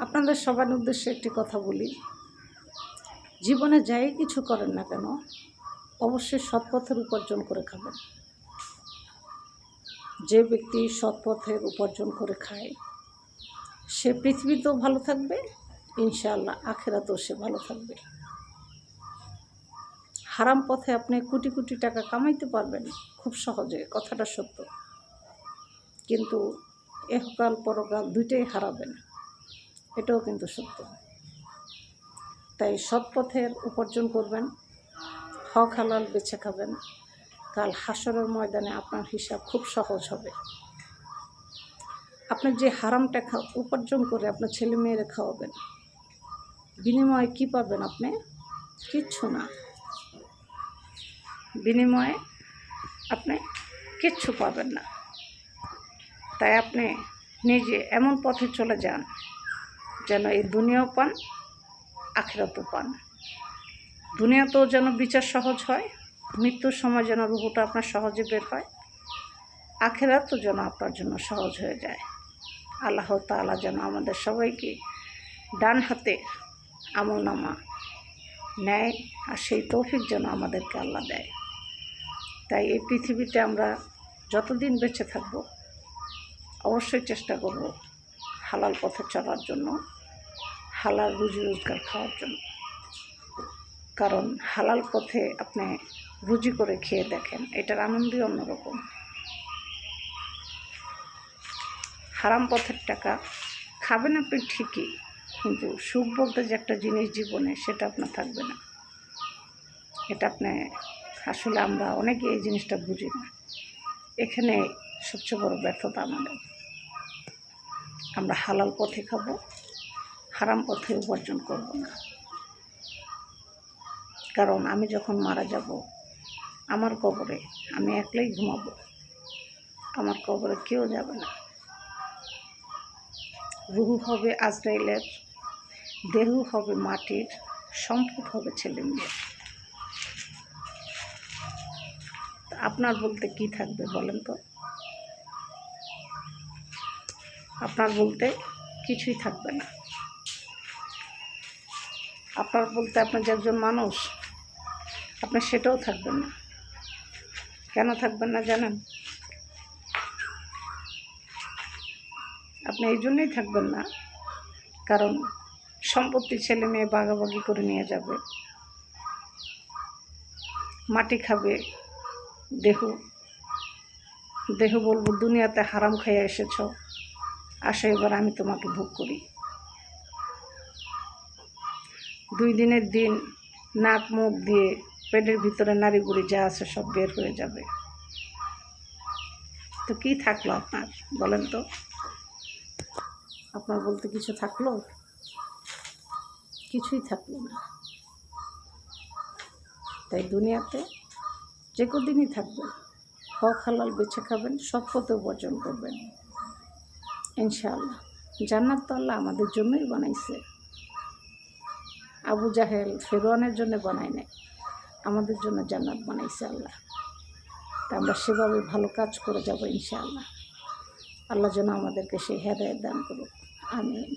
আপনাদের সবার উদ্দেশ্যে একটি কথা বলি। জীবনে যাই কিছু করেন না কেন, অবশ্যই সৎ পথের উপার্জন করে খাবেন। যে ব্যক্তি সৎ পথের উপার্জন করে খায়, সে পৃথিবীতেও ভালো থাকবে, ইনশাআল্লাহ আখেরাতেও সে ভালো থাকবে। হারাম পথে আপনি কোটি কোটি টাকা কামাইতে পারবেন, খুব সহজে, কথাটা সত্য। কিন্তু এহকাল পরকাল দুইটাই হারাবেন। এটাও কিন্তু সত্য। তাই সৎ পথের উপার্জন করবেন, হক হালাল বেছে খাবেন। কাল হাসরের ময়দানে আপনার হিসাব খুব সহজ হবে। আপনি যে হারামটা খা উপার্জন করে আপনার ছেলে মেয়েরা খাওয়াবেন, বিনিময়ে কি পাবেন আপনি? কিচ্ছু না। বিনিময়ে আপনি কিচ্ছু পাবেন না। তাই আপনি নিজে এমন পথে চলে যান। যেন এই দুনিয়াও পান, আখেরাতও পান। দুনিয়াতেও যেন বিচার সহজ হয়, মৃত্যুর সময় যেন রুহুটা আপনার সহজে বের হয়, আখেরাতও যেন আপনার জন্য সহজ হয়ে যায়। আল্লাহ তাআলা যেন আমাদের সবাইকে ডান হাতে আমল নামা নেয় আর সেই তৌফিক যেন আমাদেরকে আল্লাহ দেয়। তাই এই পৃথিবীতে আমরা যতদিন বেঁচে থাকব, অবশ্যই চেষ্টা করব হালাল পথে চলার জন্য। হালাল রুজি রোজগার খাওয়ার জন্য। কারণ হালাল পথে আপনি রুজি করে খেয়ে দেখেন, এটার আনন্দই অন্যরকম। হারাম পথের টাকা খাবেন আপনি ঠিকই, কিন্তু সুখ বলতে যে একটা জিনিস জীবনে, সেটা আপনার থাকবে না। এটা আপনি, আসলে আমরা অনেকে এই জিনিসটা বুঝি না। এখানে সবচেয়ে বড় ব্যর্থতা আমাদের। আমরা হালাল পথে খাব হারাম পথে উপার্জন করব না। কারণ আমি যখন মারা যাব, আমার কবরে আমি একলাই ঘুমাবো। আমার কবরে কেউ যাবে না। রুহু হবে আজরাইলের, দেহু হবে মাটির, সম্পদ হবে ছেলে মেয়ের। আপনার বলতে কি থাকবে বলেন তো? আপনার বলতে কিছুই থাকবে না। আপনার বলতে আপনার যে একজন মানুষ আপনার সেটাও থাকবেন না। কেন থাকবেন না জানেন? আপনি এই জন্যই থাকবেন না, কারণ সম্পত্তি ছেলে মেয়ে বাগাবাগি করে নিয়ে যাবে। মাটি খাবে, দেহ দেহ বলব, দুনিয়াতে হারাম খাইয়া এসেছ। আসো এবার আমি তোমাকে ভোগ করি। দুই দিনের দিন নাক মুখ দিয়ে পেটের ভিতরে নারী বুড়ি যা আছে সব বের হয়ে যাবে। তো কি থাকল আপনার? বলেন তো। আপনার বলতে কিছু থাকল? কিছুই থাকল না। তাই দুনিয়াতে যে কদিনই থাকবেন, হক হালাল বেছে খাবেন, সব পথে উপার্জন করবেন। ইনশাআল্লাহ। জান্নাত তো আল্লাহ আমাদের জন্যই বানাইছে। আবু জাহেল ফেরোয়ানের জন্য বানায় নাই। আমাদের জন্য জান্নাত বানাইছে আল্লাহ তা আমরা সেভাবে ভালো কাজ করে যাব, ইনশাআল্লাহ। আল্লাহ যেন আমাদেরকে সেই হেদায়ত দান করুক। আমিন।